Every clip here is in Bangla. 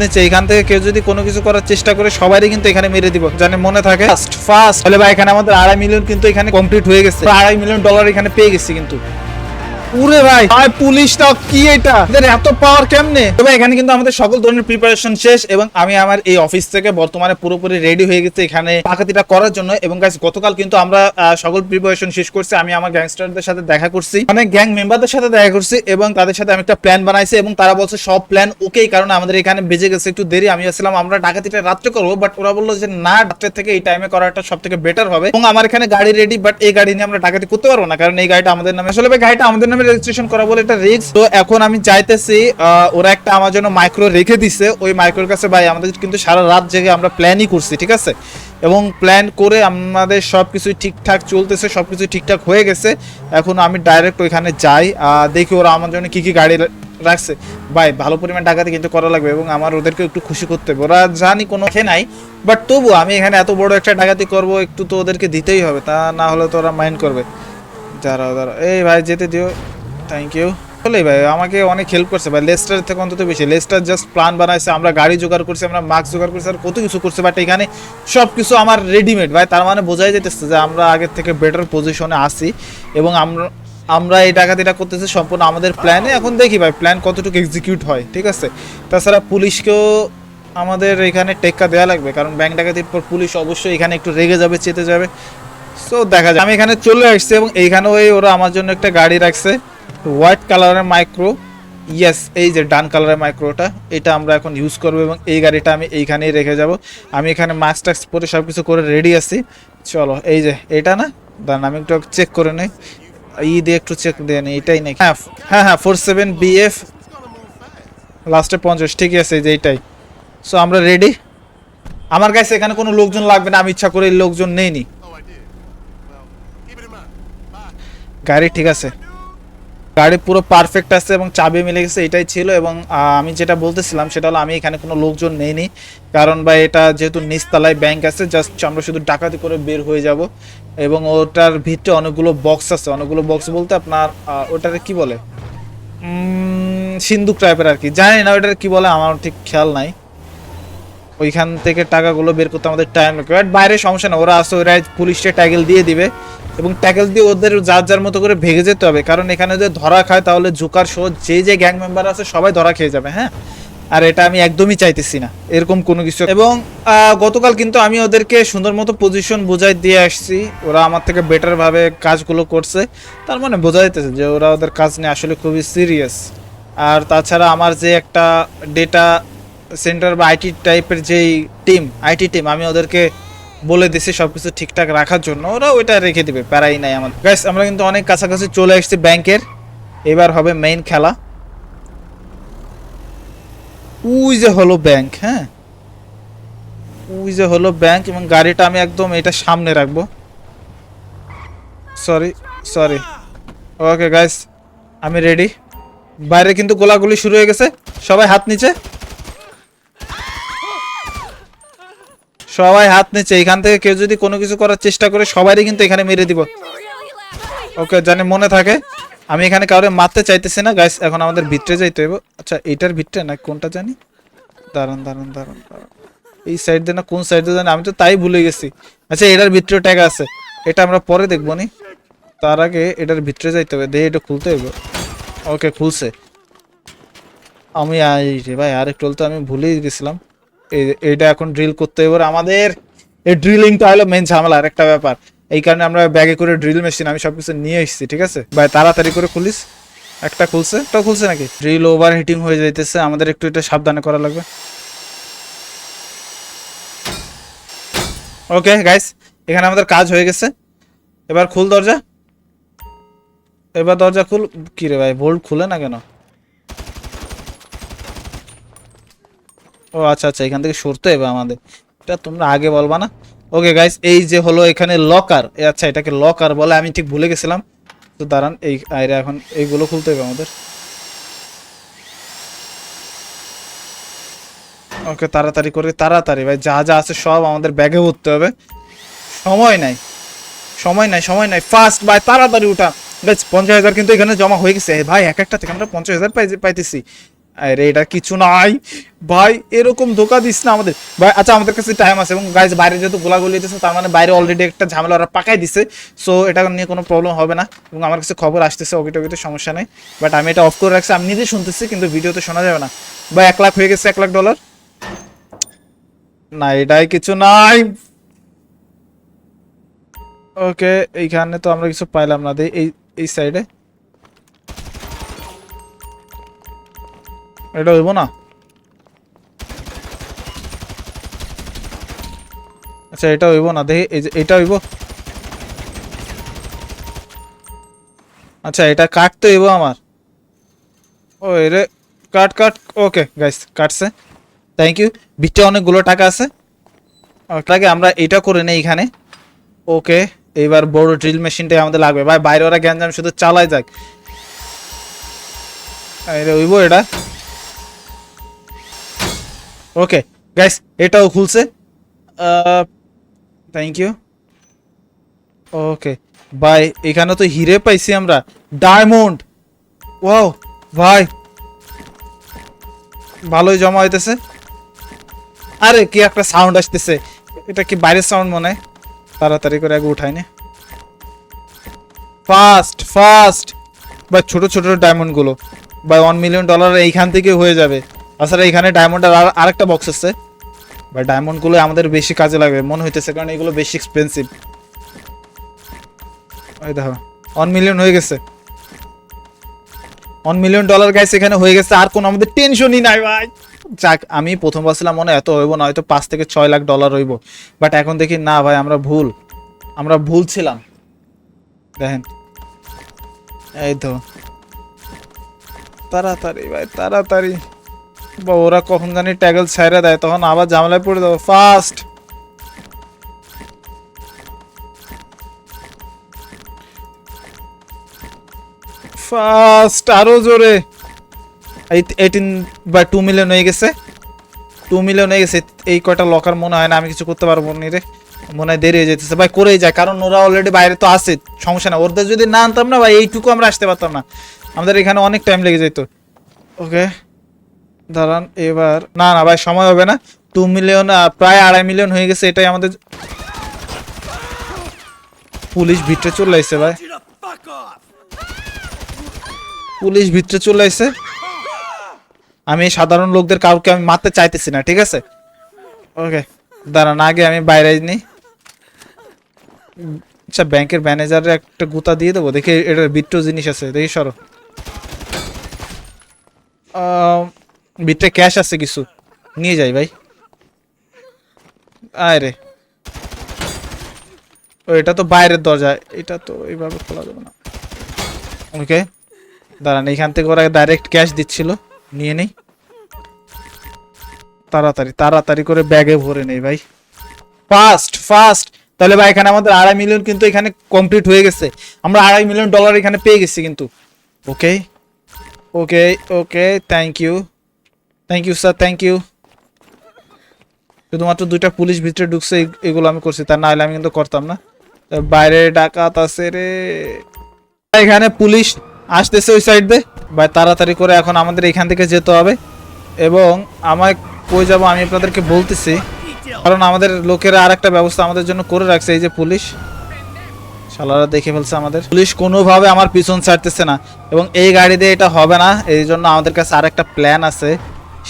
নিচ্ছে এখান থেকে কেউ যদি কোনো কিছু করার চেষ্টা করে সবারই কিন্তু এখানে মেরে দিব। জানে মনে থাকে ফার্স্ট ফার্স্ট তাহলে ভাই, এখানে আমাদের আড়াই মিলিয়ন কিন্তু এখানে কমপ্লিট হয়ে গেছে। আড়াই মিলিয়ন ডলার এখানে পেয়ে গেছি কিন্তু। উরে ভাই কি এটা? এত পাওয়ার কেমনে? তবে এখানে কিন্তু আমাদের সকল ধরনের প্রিপারেশন শেষ এবং আমি আমার এই অফিস থেকে বর্তমানে পুরোপুরি রেডি হয়ে গেছে এখানে ডাকাতিটা করার জন্য। এবং গতকাল কিন্তু আমরা সকল প্রিপারেশন শেষ করছি। আমি আমার গ্যাংস্টারদের সাথে দেখা করছি। অনেক গ্যাং মেম্বারদের সাথে দেখা করছি এবং তাদের সাথে আমি একটা প্ল্যান বানাইছি এবং তারা বলছে সব প্ল্যান ওকেই কারণ আমাদের এখানে বেজে গেছে একটু দেরি। আমি আসছিলাম আমরা ডাকাতিটা রাত্রে করব বাট ওরা বলল যে না রাত্রের থেকে এই টাইমে করাটা সব থেকে বেটার হবে। এবং আমার এখানে গাড়ি রেডি বাট এই গাড়ি নিয়ে আমরা ডাকাতি করতে পারব না, কারণ এই গাড়িটা আমাদের নামে আসলে গাড়িটা আমাদের নামে রেজিস্ট্রেশন করা বলে এটা রিস্ক তো এখন আমি চাইতেছি ওরা একটা আমার জন্য মাইক্রো রেখে দিছে। ওই মাইক্রোর কাছে ভাই, আমাদের কিন্তু সারা রাত জেগে আমরা প্ল্যানই করছি, ঠিক আছে? এবং প্ল্যান করে আমাদের সব কিছুই ঠিকঠাক চলতেছে সব কিছু ঠিকঠাক হয়ে গেছে। এখন আমি ডাইরেক্ট ওইখানে যাই দেখি ওরা আমার জন্য কি কি গাড়ি রাখছে। ভাই, ভালো পরিমাণ ডাকাতি কিন্তু করা লাগবে এবং আমার ওদেরকে একটু খুশি করতে হবে। ওরা জানি কোনো খে নাই বাট তবু আমি এখানে এত বড় একটা ডাকাতি করব, একটু তো ওদেরকে দিতেই হবে, তা না হলে তো ওরা মাইন্ড করবে। দাঁড়াও দাঁড়াও। এই ভাই, যেতে দিও। থ্যাংক ইউ বলেই ভাই, আমাকে অনেক হেল্প করছে ভাই। লেস্টার থেকে অন্তত বেশি। লেস্টার জাস্ট প্ল্যান বানাইছে, আমরা গাড়ি জোগাড় করছি, আমরা মাস্ক জোগাড় করছি, আর কত কিছু করছে। বাট এখানে সব কিছু আমার রেডিমেড ভাই। তার মানে বোঝাই যেতেছে যে আমরা আগের থেকে বেটার পজিশনে আসি এবং আমরা আমরা এই ডাকাতিটা করতেছি সম্পূর্ণ আমাদের প্ল্যানে এখন দেখি ভাই প্ল্যান কতটুকু এক্সিকিউট হয়, ঠিক আছে? তাছাড়া পুলিশকেও আমাদের এখানে টেক্কা দেওয়া লাগবে, কারণ ব্যাংক ডাকাতির পর পুলিশ অবশ্যই এখানে একটু রেগে যাবে, চেতে যাবে। সো দেখা যায় আমি এখানে চলে আসছি এবং এইখানে ওই ওরা আমার জন্য একটা গাড়ি রাখছে। হোয়াইট কালারের মাইক্রো ইয়েস এই যে ডান কালারের মাইক্রোটা এটা আমরা এখন ইউজ করব এবং এই গাড়িটা আমি এইখানেই রেখে যাব। আমি এখানে মাস্ক টাক্স পরে সব কিছু করে রেডি আছি। চলো, এই যে এটা না? দাঁড়ান, আমি একটু চেক করে নিই। ই দিয়ে একটু চেক দিয়ে নিই, এটাই নাকি? হ্যাঁ হ্যাঁ হ্যাঁ ফোর সেভেন বিএফ লাস্টে পঞ্চাশ, ঠিকই আছে যে এইটাই। সো আমরা রেডি আমার কাছে এখানে কোনো লোকজন লাগবে না, আমি ইচ্ছা করে লোকজন নেইনি। গাড়ি ঠিক আছে। গাড়ি পুরো পারফেক্ট আছে এবং চাবি মিলে গেছে, এটাই ছিল এবং আমি যেটা বলতেছিলাম সেটা হলো আমি এখানে কোনো লোকজন নেইনি। কারণ বা এটা যেহেতু নিচতলায় ব্যাংক আছে জাস্ট আমরা শুধু ডাকাতি করে বের হয়ে যাব। এবং ওটার ভিতরে অনেকগুলো বক্স আছে। অনেকগুলো বক্স বলতে আপনার ওটারে কি বলে? সিন্দুক টাইপের আর কি। জানি না ওটার কি বলে, আমার ঠিক খেয়াল নাই। ওইখান থেকে টাকাগুলো বের করতে আমাদের টাইম লাগবে। বাট বাইরে সমস্যা না, ওরা আসে ওরা পুলিশকে ট্যাগেল দিয়ে দিবে। এবং ট্যাগেল দিয়ে ওদের যার যার মতো করে ভেঙে যেতে হবে। কারণ এখানে যদি ধরা খায়, তাহলে জোকার সহ যে যে গ্যাং মেম্বার আছে, সবাই ধরা খেয়ে যাবে হ্যাঁ? আর এটা আমি একদমই চাইতেছি না, এরকম কোনো কিছু। এবং গতকাল কিন্তু আমি ওদেরকে সুন্দর মতো পজিশন বোঝাই দিয়ে আসছি। ওরা আমার থেকে বেটার ভাবে কাজগুলো করছে। তার মানে বোঝা যাইতেছে যে ওরা ওদের কাজ নিয়ে আসলে খুবই সিরিয়াস আর তাছাড়া আমার যে একটা ডেটা সেন্টার বা আইটি টাইপের যেই টিম, আইটি টিম, আমি ওদেরকে বলে দিছি সব কিছু ঠিকঠাক রাখার জন্য। ওরা ওইটা রেখে দিবে, প্যারাই নাই আমাদের। গাইস আমরা কিন্তু অনেক কাছাকাছি চলে এসেছি ব্যাংকের। এবার হবে মেইন খেলা। উই যে হলো ব্যাংক হ্যাঁ? উই যে হলো ব্যাংক এবং গাড়িটা আমি একদম এটা সামনে রাখব। সরি সরি ওকে গাইস আমি রেডি বাইরে কিন্তু গোলাগুলি শুরু হয়ে গেছে। সবাই হাত নিচে। সবাই হাত নিচে, এখান থেকে কেউ যদি কোনো কিছু করার চেষ্টা করে সবারই কিন্তু এখানে মেরে দিব। ওকে, জানি মনে থাকে। আমি এখানে কাউরে মারতে চাইতেছি না গাইস এখন আমাদের ভিতরে যাইতে হবে আচ্ছা এইটার ভিতরে না, কোনটা জানি? দাঁড়ান দাঁড়ান দাঁড়ান এই সাইড দিয়ে না, কোন সাইড দিয়ে জানি, আমি তো তাই ভুলে গেছি। আচ্ছা এটার ভিতরে ট্যাগ আছে। এটা আমরা পরে দেখব নি। তার আগে এটার ভিতরে যাইতে হবে দেখে এটা খুলতে হবে ওকে, খুলছে। আমি আই রে ভাই আরেক টল তো আমি ভুলেই গেছিলাম। এইটা এখন ড্রিল করতে হবে। আমাদের এই ড্রিলিংটা হলো মেন ঝামেলা, আরেকটা ব্যাপার। এই কারণে আমরা ব্যাগে করে ড্রিল মেশিন আমি সবকিছু নিয়ে এসেছি, ঠিক আছে? ভাই, তাড়াতাড়ি করে খুলিস। একটা খুলছে। একটা খুলছে নাকি? ড্রিল ওভার হিটিং হয়ে যাইতেছে। আমাদের একটু এটা সাবধানে করা লাগবে। ওকে গাইস এখানে আমাদের কাজ হয়ে গেছে। এবার খুল দরজা। এবার দরজা খুল। কি রে ভাই ভোল্ট খুলে না কেন? ও আচ্ছা আচ্ছা এখান থেকে সরতে হবে আমাদের। এটা তোমরা আগে বলবা না? ওকে গাইস এই যে হলো এখানে লকার আচ্ছা এটাকে লকার বলে, আমি ঠিক ভুলে গেছিলাম। তো দাঁড়ান, এই আইরে এখন এইগুলো খুলতে হবে আমাদের। ওকে তাড়াতাড়ি করে, তাড়াতাড়ি, ভাই, যা যা আছে সব আমাদের ব্যাগে ভরতে হবে। সময় নাই সময় নাই সময় নাই ফাস্ট ভাই, তাড়াতাড়ি উঠা। বেশ পঞ্চাশ হাজার কিন্তু এখানে জমা হয়ে গেছে। ভাই, এক একটা থেকে আমরা পঞ্চাশ হাজার পাই পাইতেছি। আরে, এটা কিছু নাই। ভাই, এরকম ধোকা দিস না আমাদের। ভাই আচ্ছা আমাদের কাছে টাইম আছে এবং গাইজ বাইরে যেহেতু গোলাগুলি দিতেছে তার মানে বাইরে অলরেডি একটা ঝামেলা ওরা পাকাই দিছে। সো এটা নিয়ে কোনো প্রবলেম হবে না এবং আমার কাছে খবর আসতেছে ওকে টকিতে সমস্যা নেই। বাট আমি এটা অফ করে রাখছি, আমি নিজে শুনতেছি, কিন্তু ভিডিওতে শোনা যাবে না। ভাই, এক লাখ হয়ে গেছে, এক লাখ ডলার না, এটাই কিছু নাই। ওকে এইখানে তো আমরা কিছু পাইলাম না এই এই সাইডে এটা হইব না? আচ্ছা এটা হইব না। দেখি, এই যে এটা হইব? আচ্ছা এটা কাটতে হইব আমার। ও রে কাট কাট, ওকে গাইস কাটছে। থ্যাংক ইউ বিটে অনেকগুলো টাকা আছে। ওটাকে আমরা এটা করে নেই এখানে। ওকে এইবার বড় ড্রিল মেশিনটাই আমাদের লাগবে। ভাই, বাইরে ওরা গ্যাঞ্জাম শুধু চালাই যাক। আরে হইব এটা? ওকে গাইস এটাও খুলছে। থ্যাংক ইউ ওকে ভাই এখানে তো হিরে পাইছি আমরা। ডায়মন্ড ওয়াও ভাই। ভালোই জমা হইতেছে। আরে, কি একটা সাউন্ড আসতেছে। এটা কি বাইরের সাউন্ড মনে হয়? তাড়াতাড়ি করে আগে উঠাই নে। ফাস্ট ফাস্ট বা ছোট ছোট ডায়মন্ডগুলো বা ওয়ান মিলিয়ন ডলার এইখান থেকে হয়ে যাবে। তাছাড়া এখানে ডায়মন্ডের আর আরেকটা বক্স আছে। বা ডায়মন্ডগুলো আমাদের বেশি কাজে লাগবে, মনে হইতেছে, কারণ এগুলো বেশি এক্সপেন্সিভ ওই দেখো ওয়ান মিলিয়ন হয়ে গেছে। ওয়ান মিলিয়ন ডলার গাইস এখানে হয়ে গেছে, আর কোনো আমাদের টেনশনই নাই ভাই। যাক, আমি প্রথম ভাবছিলাম মনে এত হইব, না হয়তো পাঁচ থেকে ছয় লাখ ডলার হইব। বাট এখন দেখি, না ভাই, আমরা ভুল। আমরা ভুল ছিলাম। দেখেন। এই তো তাড়াতাড়ি ভাই, তাড়াতাড়ি। বা ওরা কখন জানি ট্যাগল ছেড়ে দেয়, তখন আবার ঝামেলায় পড়ে দেবো ফাস্ট ফাস্ট আরও জোরে! এইটিন বা টু মিলিয়ন হয়ে গেছে। টু মিলিয়ন হয়ে গেছে। এই কয়টা লকার মনে হয় না, আমি কিছু করতে পারব না রে। মনে হয় দেরি হয়ে যেতেছে। ভাই, করেই যায়, কারণ ওরা অলরেডি বাইরে তো আছে, সমস্যা না ওদের যদি না আনতাম না, ভাই, এইটুকু আমরা আসতে পারতাম না। আমাদের এখানে অনেক টাইম লেগে যেত ওকে দাঁড়ান, এবার না না ভাই, সময় হবে না। টু মিলিয়ন প্রায় আড়াই মিলিয়ন হয়ে গেছে, এটাই আমাদের পুলিশ ভিতরে চলে আসছে ভাই। পুলিশ ভিতরে চলে আসছে আমি সাধারণ লোকদের কাউকে আমি মারতে চাইতেছি না, ঠিক আছে? ওকে, দাঁড়ান, আগে আমি বাইরে নিই আচ্ছা ব্যাংকের ম্যানেজারের একটা গুতা দিয়ে দেবো, দেখি এটার বিট্টো জিনিস আছে, দেখি সরো। বিটে ক্যাশ আছে কিছু। নিয়ে যাই ভাই। আয় রে ও, এটা তো বাইরের দরজা। এটা তো এইভাবে খোলা যাবে না। ওকে, দাঁড়ান, এইখান থেকে ওরা ডাইরেক্ট ক্যাশ দিচ্ছিল। নিয়ে নেই। তাড়াতাড়ি তাড়াতাড়ি করে ব্যাগে ভরে নেই ভাই। ফাস্ট ফাস্ট তাহলে ভাই, এখানে আমাদের আড়াই মিলিয়ন কিন্তু এখানে কমপ্লিট হয়ে গেছে। আমরা আড়াই মিলিয়ন ডলার এখানে পেয়ে গেছি কিন্তু। Okay okay okay thank you thank you sir thank you শুধুমাত্র দুইটা পুলিশ ভিতরে ঢুকছে এগুলো আমি করছি। তা না হলে আমি কিন্তু করতাম না। বাইরে ডাকাত আছে রে। এখানে পুলিশ আসতেছে ওই সাইড দিয়ে ভাই, তাড়াতাড়ি করে এখন আমাদের এখান থেকে যেতে হবে। এবং আমায় কই যাব আমি আপনাদেরকে বলতেছি। কারণ আমাদের লোকেরা আর একটা ব্যবস্থা আমাদের জন্য করে রাখছে এই যে পুলিশ। শালারা দেখে ফেলছে আমাদের। পুলিশ কোনোভাবে আমার পিছন ছাড়তেছে না। এবং এই গাড়ি দিয়ে এটা হবে না। এই জন্য আমাদের কাছে আর একটা প্ল্যান আছে।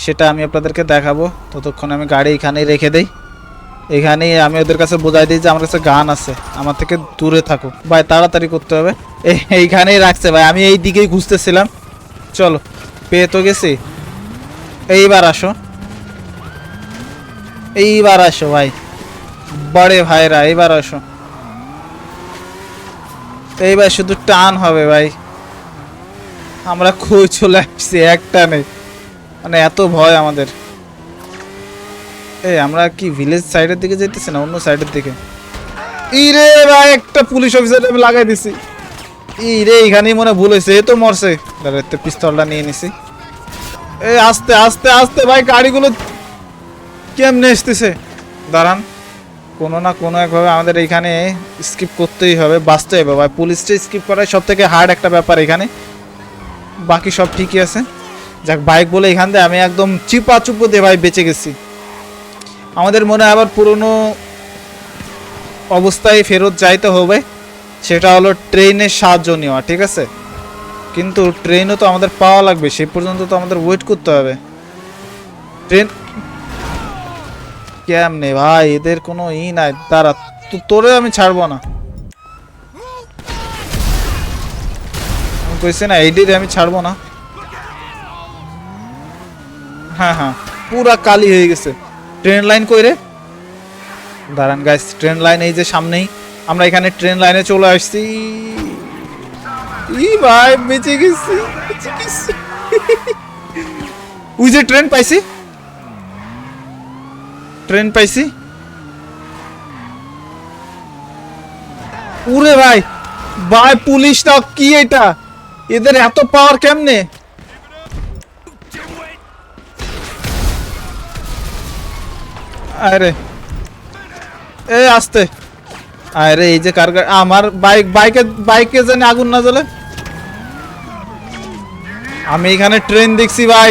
সেটা আমি আপনাদেরকে দেখাবো। ততক্ষণ আমি গাড়ি এখানেই রেখে দেই। এখানেই আমি ওদের কাছে বোঝাই দিই যে আমার কাছে গান আছে। আমার থেকে দূরে থাকো ভাই, তাড়াতাড়ি করতে হবে। এই এইখানেই রাখছে ভাই। আমি এই দিকেই খুঁজতেছিলাম। চলো, পেয়ে তো গেছি। এইবার আসো। এইবার আসো ভাই। বড়ে ভাইরা, এইবার আসো। এইবার শুধু টান হবে ভাই। আমরা খুব চলে আসছি? একটা নেই। মানে এত ভয় আমাদের। এই, আমরা কি ভিলেজ সাইডের দিকে যেতেছি না অন্য সাইডের দিকে? ইরে ভাই, একটা পুলিশ অফিসার আমি লাগাই দিছি। ইরে, এখানেই মনে ভুল হয়েছে, এ তো মরছে। এতে পিস্তলটা নিয়ে নিছি। এই আস্তে আস্তে আস্তে ভাই, গাড়িগুলো কেমনে আসতেছে? দাঁড়ান, কোনো না কোনো একভাবে আমাদের এইখানে স্কিপ করতেই হবে বাঁচতে হবে। ভাই পুলিশটা স্কিপ করাই সব থেকে হার্ড একটা ব্যাপার এখানে। বাকি সব ঠিকই আছে। যাক, বাইক বলে এখান থেকে আমি একদম চিপা চুপো দিয়ে ভাই বেঁচে গেছি। আমাদের মনে আবার পুরনো অবস্থায় ফেরত যাইতে হবে। সেটা হলো ট্রেনের সাহায্য নেওয়া, ঠিক আছে? কিন্তু ট্রেনও তো আমাদের পাওয়া লাগবে, সে পর্যন্ত তো আমাদের ওয়েট করতে হবে। ট্রেন কেমনে ভাই, এদের কোনো ই নাই। দাঁড়া, তো- তোরে আমি ছাড়বো না। কইছি না এইডিরে আমি ছাড়বো না। হ্যাঁ হ্যাঁ। পুরা কালি হয়ে গেছে। ট্রেন লাইন কই রে? দাঁড়ান গাইস ট্রেন লাইন এই যে সামনেই। আমরা এখানে ট্রেন লাইনে চলে আসছি। ই ভাই, বেঁচে গেছি ওই যে ট্রেন পাইছি। ট্রেন পাইছি। উরে ভাই ভাই পুলিশটা কি এটা? এদের এত পাওয়ার কেমনে? আরে। এ আরে, এই যে কার আমার বাইক বাইকে বাইকে জানি আগুন না জ্বলে। আমি এখানে ট্রেন দেখছি ভাই।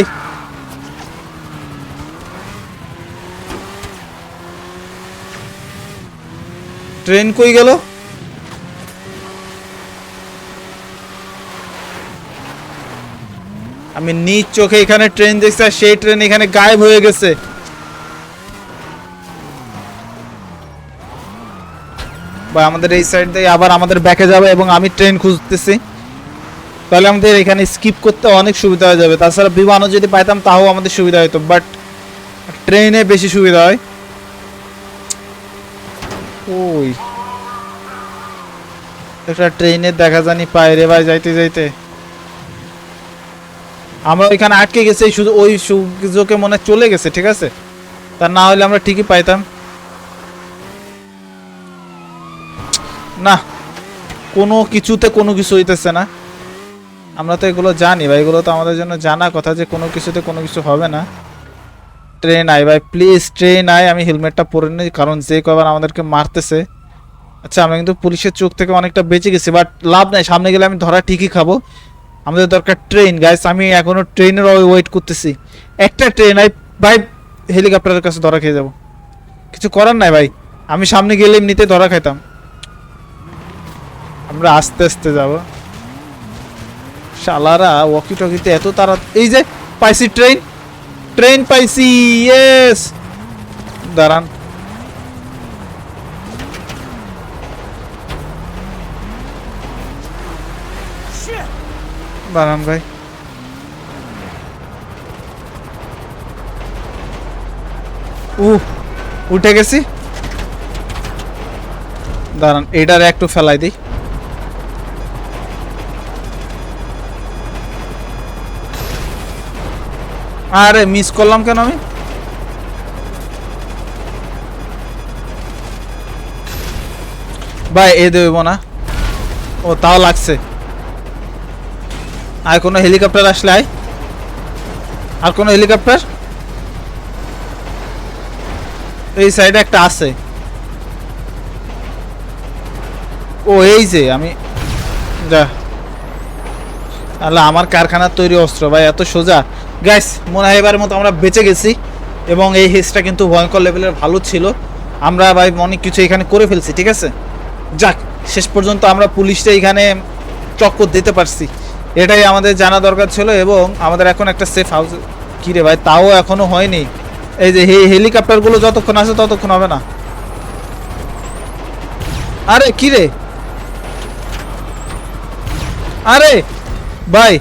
ট্রেন কই গেল? আমি নিজ চোখে এখানে ট্রেন দেখছি আর সেই ট্রেন এখানে গায়েব হয়ে গেছে। বা আমাদের এই সাইড দিয়ে আবার আমাদের ব্যাকে যাবে এবং আমি ট্রেন খুঁজতেছি। তাহলে আমাদের এখানে স্কিপ করতে অনেক সুবিধা হয়ে যাবে। তাছাড়া বিমানও যদি পাইতাম তাও আমাদের সুবিধা হতো বাট ট্রেনে বেশি সুবিধা হয়। ওই। একটা ট্রেনে দেখা জানি পায় রে ভাই, যাইতে যাইতে। আমরা ওইখানে আটকে গেছি শুধু ওই সুযোগে মনে চলে গেছে, ঠিক আছে? তা না হলে আমরা ঠিকই পাইতাম। না, কোনো কিছুতে কোনো কিছু হইতেছে না। আমরা তো এগুলো জানি ভাই, এগুলো তো আমাদের জন্য জানা কথা যে কোনো কিছুতে কোনো কিছু হবে না। ট্রেন আয় ভাই প্লিজ ট্রেন আয় আমি হেলমেটটা পরে নিই, কারণ যে কবার আমাদেরকে মারতেছে। আচ্ছা আমি কিন্তু পুলিশের চোখ থেকে অনেকটা বেঁচে গেছি বাট লাভ নাই, সামনে গেলে আমি ধরা ঠিকই খাব। আমাদের দরকার ট্রেন গাইস আমি এখনও ট্রেনের ওয়েট করতেছি। একটা ট্রেন আই ভাই হেলিকপ্টারের কাছে ধরা খেয়ে যাব। কিছু করার নাই ভাই, আমি সামনে গেলে এমনিতে ধরা খাইতাম। আমরা আস্তে আস্তে যাব। শালারা ওয়াকি টকিতে এত তারা, এই যে, পাইছি ট্রেন ট্রেন পাইছি ইয়েস দাঁড়ান। দাঁড়ান ভাই। উ উঠে গেছি। দাঁড়ান এটার একটু ফেলাই দিই। আরে মিস করলাম কেন আমি? ভাই এ দেব না। ও, তাও লাগছে। আর কোনো হেলিকপ্টার আসলে আয়। আর কোনো হেলিকপ্টার এই সাইডে একটা আছে। ও, এই যে, আমি যা। আল্লাহ, আমার কারখানার তৈরি অস্ত্র, ভাই, এত সোজা। গ্যাস মনে হয় এবারের মতো আমরা বেঁচে গেছি এবং এই হেসটা কিন্তু ভয়ঙ্কর লেভেলের ভালো ছিল। আমরা ভাই অনেক কিছু এখানে করে ফেলছি, ঠিক আছে? যাক, শেষ পর্যন্ত আমরা পুলিশটা এখানে চক্কর দিতে পারছি। এটাই আমাদের জানা দরকার ছিল এবং আমাদের এখন একটা সেফ হাউস কি রে ভাই, তাও এখনও হয়নি। এই যে হেলিকপ্টারগুলো যতক্ষণ আসে ততক্ষণ হবে না। আরে, কি রে? আরে, ভাই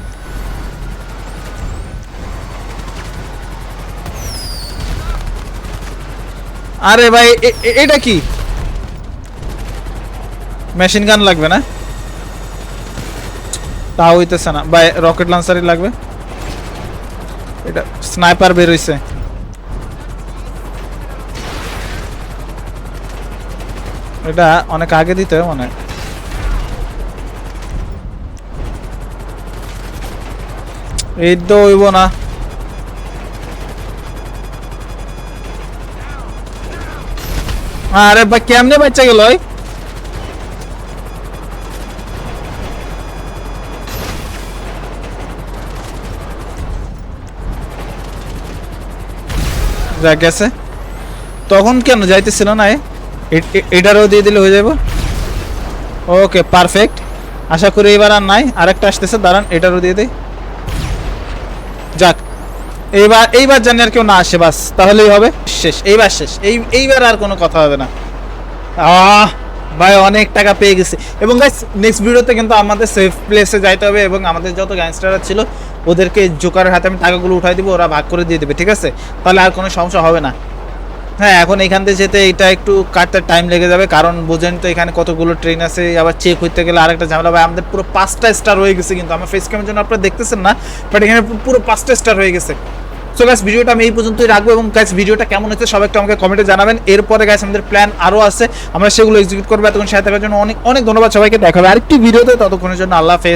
আরে ভাই এটা কি? মেশিন গান লাগবে না? তা হইতেছে না। ভাই রকেট লঞ্চারই লাগবে। এটা স্নাইপার বের হইছে। এটা অনেক আগে দিতে হবে মনে এই তো হইব না। আরে ভাই, কেমনে বাচ্চা গেল গেছে। তখন কেন? যাইতেছিল না এটারও দিয়ে দিলে হয়ে যাব ওকে পারফেক্ট আশা করি এবার আর নাই। আরেকটা আসতেছে, দাঁড়ান, এটারও দিয়ে দিই। যাক, এইবার এইবার জানি আর কেউ না আসে, বাস। তাহলেই হবে। শেষ, এইবার শেষ। এই, এইবার আর কোনো কথা হবে না। ভাই, অনেক টাকা পেয়ে গেছে। এবং গাইস নেক্সট ভিডিওতে কিন্তু আমাদের সেফ প্লেসে যাইতে হবে এবং আমাদের যত গ্যাংস্টাররা ছিল, ওদেরকে জোকারের হাতে আমি টাকাগুলো উঠাই দিব, ওরা ভাগ করে দিয়ে দেবে, ঠিক আছে? তাহলে আর কোনো সমস্যা হবে না। হ্যাঁ এখন এখান থেকে যেতে এটা একটু কাটতে টাইম লেগে যাবে, কারণ বোঝেন তো এখানে কতগুলো ট্রেন আছে, আবার চেক হইতে গেলে আরেকটা ঝামেলা ভাই আমাদের পুরো পাঁচটা স্টার হয়ে গেছে কিন্তু, আমার ফেস ক্যামের জন্য আপনারা দেখতেছেন না বাট এখানে পুরো পাঁচটা স্টার হয়ে গেছে। সো গ্যাস ভিডিওটা আমি এই পর্যন্তই রাখব এবং গ্যাস ভিডিওটা কেমন হচ্ছে সবাই একটু আমাকে কমেন্টে জানাবেন। এরপরে গাইস আমাদের প্ল্যান আরও আছে। আমরা সেগুলো এক্সিকিউট করব। এতক্ষণ সাথে থাকার জন্য অনেক অনেক ধন্যবাদ সবাইকে। দেখাবে আরেকটি ভিডিওতে ততক্ষণের জন্য আল্লাহ হাফেজ।